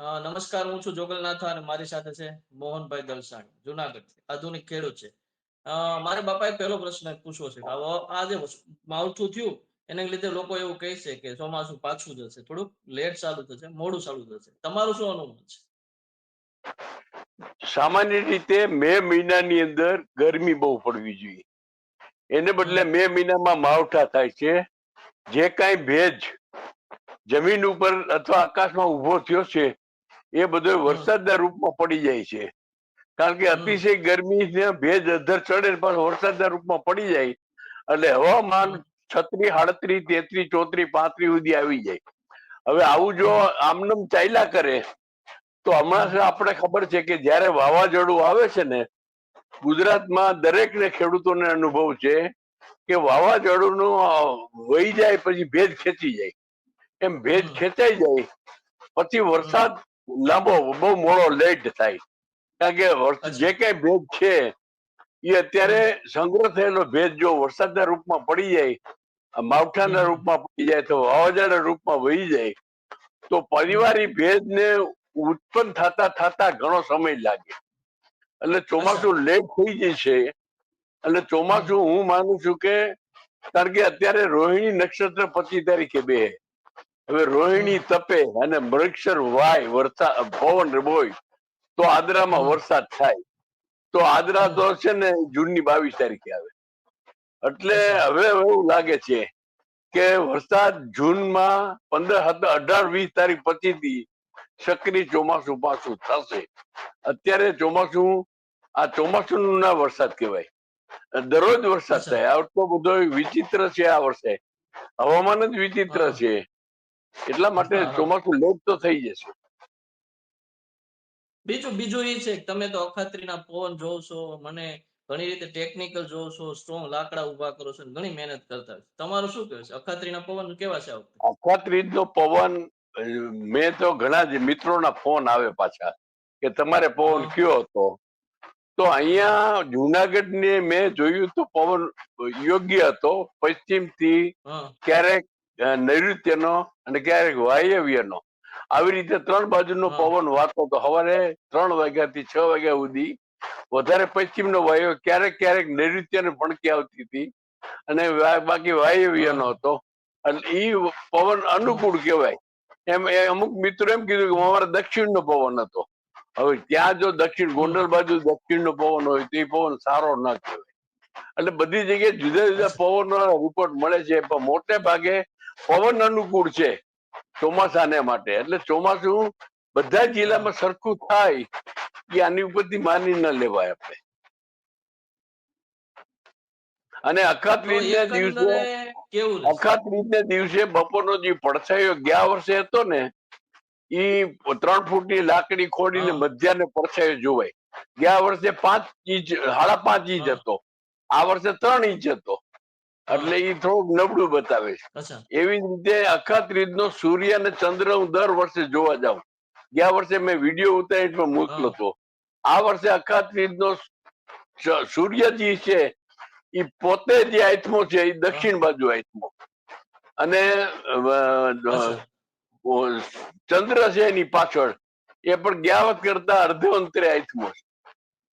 નમસ્કાર, હું છું જોગલનાથા અને મારી સાથે છે મોહનભાઈ દલસાણી જુનાગઢ આધુનિક ખેડૂત છે. મારા બાપાએ પહેલો પ્રશ્ન પૂછવો છે આ જે માવઠું થયું, એને લીધે લોકો એવું કહે છે કે ચોમાસું પાછું જશે, થોડુંક લેટ ચાલુ થશે, મોડું ચાલુ થશે. તમારું શું અનુમાન છે? સામાન્ય રીતે મે મહિનાની અંદર ગરમી બહુ પડવી જોઈએ. એને બદલે મે મહિનામાં માવઠા થાય છે. જે કાંઈ ભેજ જમીન ઉપર અથવા આકાશમાં ઊભો થયો છે એ બધો વરસાદના રૂપમાં પડી જાય છે. કારણ કે અતિશય ગરમી ભેજ અધર ચડે પણ વરસાદના રૂપમાં પડી જાય. એટલે હવામાન છત્રી સાડત્રીસ તેત્રીસ ચોત્રીસ પાંત્રીસ સુધી આવી જાય. હવે આવું જો આમનમ ચાલ્યા કરે તો હમણાં આપણે ખબર છે કે જયારે વાવાઝોડું આવે છે ને ગુજરાતમાં દરેક ને ખેડૂતોને અનુભવ છે કે વાવાઝોડુંનું વહી જાય પછી ભેજ ખેંચી જાય. એમ ભેજ ખેંચાઈ જાય પછી વરસાદ લાંબો બહુ મોડો લેટ થાય. કારણ કે જે કઈ ભેજ છે એ અત્યારે સંગ્રહ થયેલો ભેદ જો વરસાદના રૂપમાં પડી જાય માવઠાના રૂપમાં પડી જાય તો વાવાઝોડા રૂપમાં વહી જાય તો પરિવારી ભેદને ઉત્પન્ન થતા થતા ઘણો સમય લાગે. એટલે ચોમાસું લેટ થઈ જશે એટલે ચોમાસું હું માનું છું કે કારણ કે અત્યારે રોહિણી નક્ષત્ર પચીસ તારીખે બે હવે રોહિણી તપે અને મૃક્ષર વાય વરસાદ પવન બોય તો આદરામાં વરસાદ થાય. તો આદરા તો છે ને જૂનની બાવીસ તારીખે આવે. એટલે હવે એવું લાગે છે કે વરસાદ જૂનમાં પંદર અઢાર વીસ તારીખ પછી સક્રિય ચોમાસું પાછું થશે. અત્યારે ચોમાસું આ ચોમાસું ના વરસાદ કહેવાય. દરરોજ વરસાદ થાય. આટલો બધો વિચિત્ર છે આ વર્ષે. હવામાન જ વિચિત્ર છે. એટલા માટે. ચોમાસું લેટ તો થઈ જશે. બીજું બીજું એ છે તમે તો અખાત્રીના પવન જોવ છો મને ઘણી રીતે ટેકનિકલ જોવ છો સ્ટ્રોંગ લાકડા ઊભા કરો છો ઘણી મહેનત કરતા. તમારું શું કહેવું છે? અખાત્રીના પવન કેવા છે વખતે પવન મેં તો ઘણા જ મિત્રોના ફોન આવે પાછા કે તમારે પવન કયો હતો? તો અહીંયા જુનાગઢ ને મેં જોયું તો પવન યોગ્ય હતો. પશ્ચિમથી ક્યારેક નૈઋત્યનો અને ક્યારેક વાયવ્યનો. આવી રીતે ત્રણ બાજુનો પવન વાતો તો સવારે ત્રણ વાગ્યાથી છ વાગ્યા સુધી. વધારે પશ્ચિમનો વાયવ્ય ક્યારેક ક્યારેક નૈઋત્યને ભણકી આવતી હતી અને બાકી વાયવ્યનો હતો. અને ઈ પવન અનુકૂળ કહેવાય. એમ એ અમુક મિત્રો એમ કીધું કે અમારે દક્ષિણનો પવન હતો. હવે ત્યાં જો દક્ષિણ ગોંડલ બાજુ દક્ષિણનો પવન હોય તો એ પવન સારો ન કહેવાય. એટલે બધી જગ્યાએ જુદા જુદા. પવન રિપોર્ટ મળે છે પણ મોટે ભાગે પવન અનુકૂળ છે ચોમાસાને માટે. એટલે ચોમાસું બધા જિલ્લામાં સરખું થાય એ આની ઉપરથી માની ન લેવાય આપણે. અને અખાત તો દિવસે અખાત રીતને દિવસે બપોરનો જે પડછાયો ગયા વર્ષે હતો ને ઈ ત્રણ ફૂટની લાકડી ખોડીને. મધ્યાને પડછાયો જોવાય. ગયા વર્ષે પાંચ ઇંચ સાડા પાંચ ઇંચ હતો. આ વર્ષે ત્રણ ઇંચ હતો. એટલે એ થોડુંક નબળું બતાવે છે. એવી જ રીતે અખાત રીતનો સૂર્ય અને ચંદ્ર હું દર વર્ષે જોવા જાઉં. ગયા વર્ષે મેં વીડિયો ઉતારી પણ મોકલો હતો આ વર્ષે અખાત રીતનો સૂર્યજી છે એ પોતે જે આત્મો છે એ દક્ષિણ બાજુ આત્મો અને ચંદ્ર છે એની પાછળ. એ પણ ગયા વખત કરતા અર્ધો અંતરે આત્મો છે.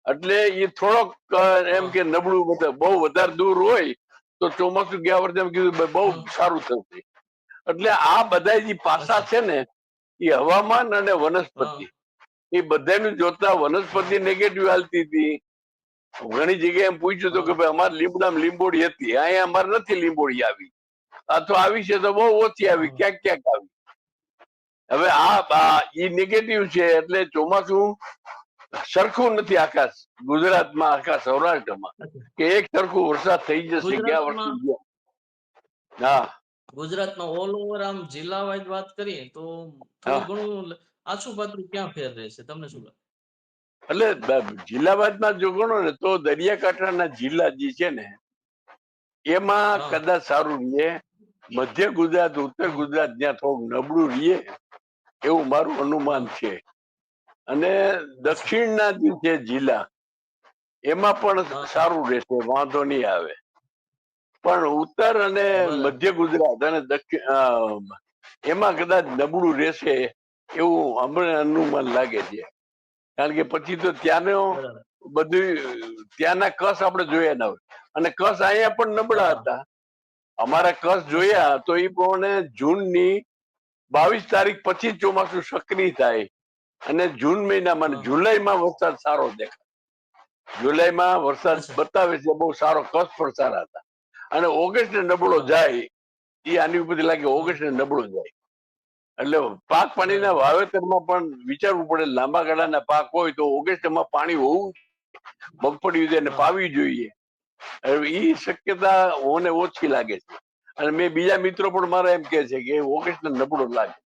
એટલે એ થોડોક એમ કે નબળું બહુ વધારે દૂર હોય તો ચોમાસું ગયા વર્ષે એમ કીધું બહુ સારું થશે એટલે આ બધા જે પાસા છે ને એ હવામાન અને વનસ્પતિ. એ બધાનું જોતા વનસ્પતિ નેગેટિવ હાલતી હતી. ઘણી જગ્યાએ એમ પૂછ્યું હતું કે ભાઈ અમારે લીમડામાં લીંબોડી હતી. અહીંયા અમારે નથી લીંબોડી આવી. અથવા આવી છે તો બહુ ઓછી આવી. ક્યાંક ક્યાંક આવી. હવે આ આ ઈ નેગેટિવ છે એટલે ચોમાસું સરખું નથી આકાશ. ગુજરાતમાં આખા સૌરાષ્ટ્રમાં. કે એક સરખું વરસાદ થઈ જશે ગયા વર્ષે હા. ગુજરાતમાં ઓલ ઓવર આમ જિલ્લા વાઇઝ વાત કરીએ તો ઘણું આછું પાતળું ક્યાં ફેર રહેશે? તમને શું લાગે? એટલે જિલ્લાવાદમાં જો ગણો ને તો દરિયાકાંઠાના જિલ્લા જે છે ને એમાં કદાચ સારું રહીએ મધ્ય ગુજરાત ઉત્તર ગુજરાત જ્યાં થોડું નબળું રહીએ એવું મારું અનુમાન છે. અને. દક્ષિણના જે જિલ્લા એમાં પણ સારું રહેશે વાંધો નહીં આવે. પણ ઉત્તર અને મધ્ય ગુજરાત અને દક્ષિણ એમાં કદાચ નબળું રહેશે એવું અમને અનુમાન લાગે છે. કારણ કે પછી તો ત્યાંનો બધું ત્યાંના કસ આપણે જોયા ના હોય. અને કસ અહીંયા પણ નબળા હતા. અમારા કસ જોયા તો એ પ્રમાણે જૂનની બાવીસ તારીખ પછી ચોમાસું સક્રિય થાય. અને જૂન મહિનામાં જુલાઈમાં વરસાદ સારો દેખાય. જુલાઈમાં વરસાદ બતાવે છે બહુ સારો કસ પણ હતા. અને ઓગસ્ટ નબળો જાય એ આની ઉપર લાગે ઓગસ્ટ નબળો જાય. એટલે પાક પાણીના વાવેતરમાં પણ વિચારવું પડે લાંબા ગાળાના પાક હોય તો ઓગસ્ટમાં પાણી હોવું મગફળી અને પાવી જોઈએ. એ શક્યતા ઓને ઓછી લાગે છે. અને મેં બીજા મિત્રો પણ મારા એમ કે છે કે ઓગસ્ટ નબળો લાગે.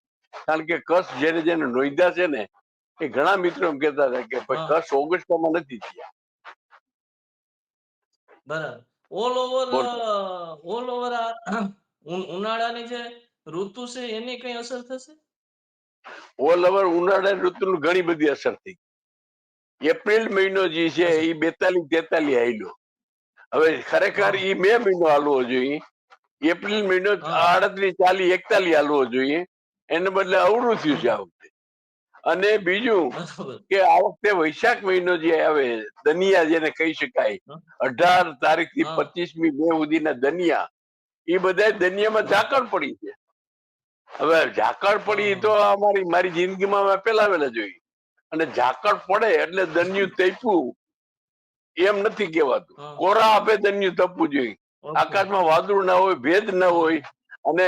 કારણ કે કસ જેને જેને નોંધ્યા છે ને એ ઘણા મિત્રો એમ કેતા હતા કે. કચ્છ ઓગસ્ટમાં નથી થયા. બરાબર. ઓલ ઓવર ઓલ ઓવર ઉનાળાની જે ઋતુ છે એની કઈ અસર થશે? ઓલ ઓવર ઉનાળા ઋતુની ઘણી બધી અસર થઈ. એપ્રિલ મહિનો જે છે એ બેતાલીસ તેતાલીસ આવેલો હવે ખરેખર એ મે મહિનો હાલવો જોઈએ. એપ્રિલ મહિનો. આડત્રીસ ચાલીસ એકતાલીસ હાલવો જોઈએ. એને બદલે અવડું થયું છે આ વખતે. અને બીજું કે આ વખતે વૈશાખ મહિનો જે આવે દનિયા જેને કહી શકાય અઢાર તારીખથી. પચીસમી મે સુધીના દનિયા એ બધા દનિયામાં ઝાકળ પડી છે. હવે ઝાકળ પડી તો અમારી મારી જિંદગીમાં મેં પેલાવેલા જોઈ અને ઝાકળ પડે એટલે દન્યું તૈપું. એમ નથી કહેવાતું. કોરા આપે દન્યું તપવું જોઈએ. આકાશમાં વાદળું ના હોય ભેદ ના હોય અને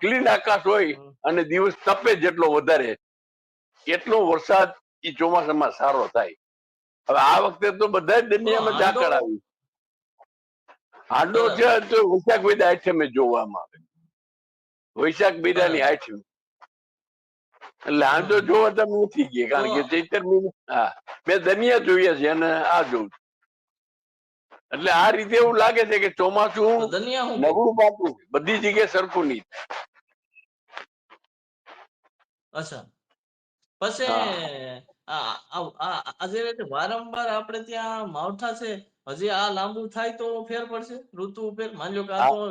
ક્લીન આકાશ હોય અને દિવસ તપે જેટલો વધારે. એટલો વરસાદ એ ચોમાસામાં સારો થાય. હવે આ વખતે તો બધા જ દુનિયામાં ઝાકળ આવી હાંડો. છે તો વૈશાખ મહિના આઠમે જોવામાં આવે. વૈશાખ મહિનાની બરાબર. એટલે હાંડો જોવા તમે નથી ગયા કારણ કે ચૈતર હા. મેં દનિયા જોયા છે અને આ જોઉં એટલે આ રીતે એવું લાગે છે કે ચોમાસું નબળું પાકું બધી જગ્યાએ સરખું નહીં અચ્છા. પછી આજે વારંવાર આપણે ત્યાં માવઠા છે હજી આ લાંબુ થાય તો ફેર પડશે? ઋતુ ઉપર માની લો કે આ તો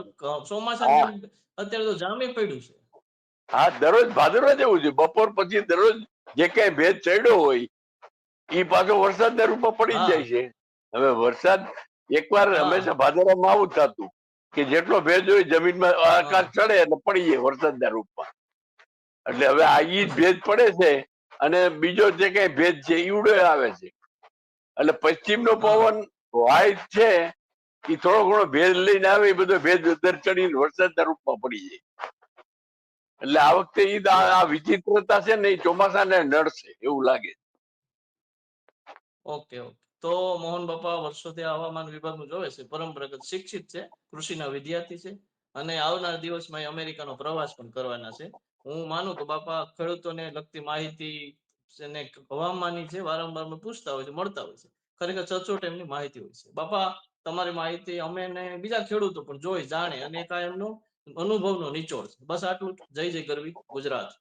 ચોમાસા અત્યારે તો જામી પડ્યું છે. હા દરરોજ ભાદરવા જેવું છે. બપોર પછી દરરોજ જે કઈ ભેજ ચડ્યો હોય એ પાછો વરસાદના રૂપમાં પડી જાય છે. હવે વરસાદ એકવાર. હંમેશા ભાદરવામાં આવું થતું કે જેટલો ભેજ હોય જમીનમાં આકાશ ચડે એટલે પડી જાય વરસાદના રૂપમાં. એટલે હવે આ ઈ ભેજ પડે છે અને બીજો જે કઈ ભેદ છે ઈવડો આવે છે. એટલે પશ્ચિમનો. પવન વાય છે એ થોડો ઘણો ભેદ લઈને આવે એ બધો ભેદ ચડીને વરસાદના રૂપમાં પડી જાય. એટલે આ વખતે ઈ આ વિચિત્રતા છે ને એ ચોમાસાને નડશે એવું લાગે ઓકે ઓકે. તો મોહન બાપા વર્ષોથી હવામાન વિભાગનું જોવે છે પરંપરાગત શિક્ષિત છે કૃષિના વિદ્યાર્થી છે અને આવનાર દિવસમાં અમેરિકાનો પ્રવાસ પણ કરવાના છે. હું માનું કે બાપા ખેડૂતોને લગતી માહિતી અને હવામાનની છે વારંવાર અમે પૂછતા હોય છે, મળતા હોય છે, ખરેખર સચોટ એમની માહિતી હોય છે. બાપા, તમારી માહિતી અમે ને બીજા ખેડૂતો પણ જોઈ, જાણે અને કાંઈ એમનો અનુભવનો નિચોડ છે. બસ આટલું જય જય ગરવી, ગુજરાત.